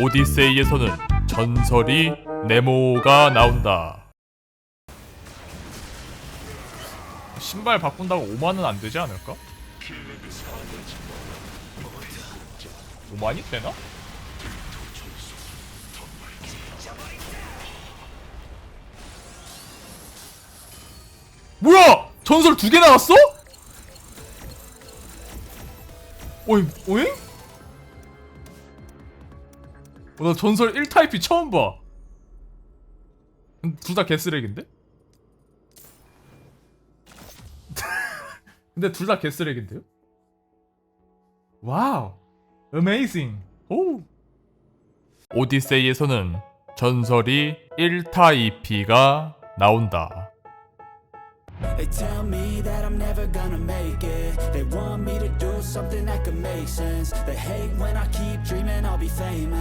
오디세이에서는 전설이 네모가 나온다. 신발 바꾼다고 5만은 안 되지 않을까? 5만이 되나? 뭐야! 전설 두 개 나왔어? 오잉, 오잉? 어, 나 전설 1타입이 처음 봐. 둘 다 개쓰레기인데? 근데 둘 다 개쓰레기인데요? 와우. 어메이징. 오. 오디세이에서는 전설이 1타입이가 나온다. They tell me that I'm never gonna make it. They want me to do something that could make sense. They hate when I keep dreaming I'll be famous.